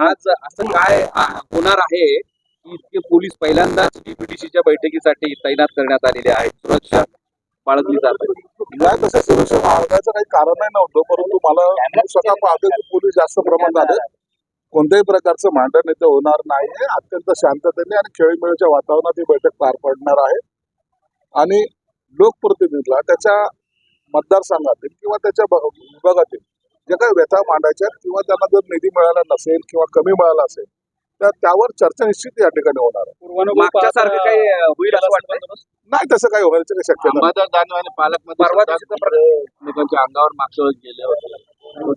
आज असं काय होणार आहे की इतके पोलीस पहिल्यांदाच डीपीटीसीच्या बैठकीसाठी तैनात करण्यात आलेले आहेत. सुरक्षा बाळगली जात तसं सुरक्षा बाळगायचं काही कारणही नव्हतं परंतु मला स्वतः पाहतो पोलीस जास्त प्रमाणात आले कोणत्याही प्रकारचं भांडण इथे होणार नाही अत्यंत शांततेने आणि खेळीमेळीच्या वातावरणात ही बैठक पार पडणार आहे. आणि लोकप्रतिनिधीला त्याच्या मतदारसंघातील किंवा त्याच्या विभागातील जे काही व्यथा मांडायच्या किंवा त्यांना जर निधी मिळाला नसेल किंवा कमी मिळाला असेल तर त्यावर चर्चा निश्चित या ठिकाणी होणार आहे. मागच्या सारखं काही अ, होईल असं वाटतं नाही तसं काही व्हायचं काही शक्यता आणि पालकमंत्री अंगावर मागच्या वेळेस गेले होते.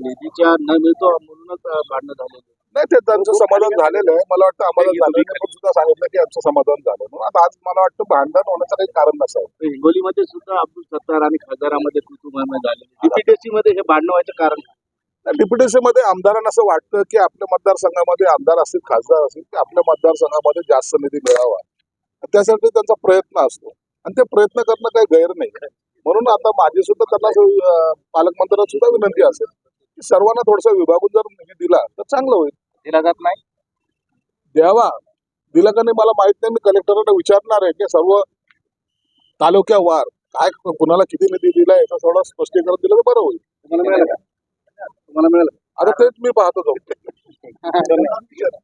निधीच्या न मिळतो म्हणूनच भांडणं झालेली नाही ते त्यांचं समाधान झालेलं आहे. मला वाटतं आम्हाला झालेलं पण सुद्धा सांगितलं की आमचं समाधान झालं. म्हणून आता आज मला वाटतं भांडण होण्याचं काही कारण नसावं. हिंगोलीमध्ये सुद्धा अब्दुल सत्तार आणि खासदारामध्ये कुटुंबामध्ये झाले. डीपीटीसी मध्ये हे भांडणं व्हायचं कारण? डिप्युटेशनमध्ये आमदारांना असं वाटतं की आपल्या मतदारसंघामध्ये आमदार असतील खासदार असतील की आपल्या मतदारसंघामध्ये जास्त निधी मिळावा. त्यासाठी त्यांचा प्रयत्न असतो. आणि ते प्रयत्न करणं काही गैर नाही. म्हणून आता माझी सुद्धा त्यांना पालकमंत्र्यांना सुद्धा विनंती असेल की सर्वांना थोडासा विभागून जर निधी दिला तर चांगलं होईल. दिला जात नाही? द्यावा. दिला का नाही मला माहीत नाही. मी कलेक्टरांना विचारणार आहे की सर्व तालुक्यावार काय कुणाला किती निधी दिला याचं थोडं स्पष्टीकरण दिलं तर बरं होईल. तुम्हाला मिळालं का? तुम्हाला मिळालं. आता तेच मी पाहतो जाऊ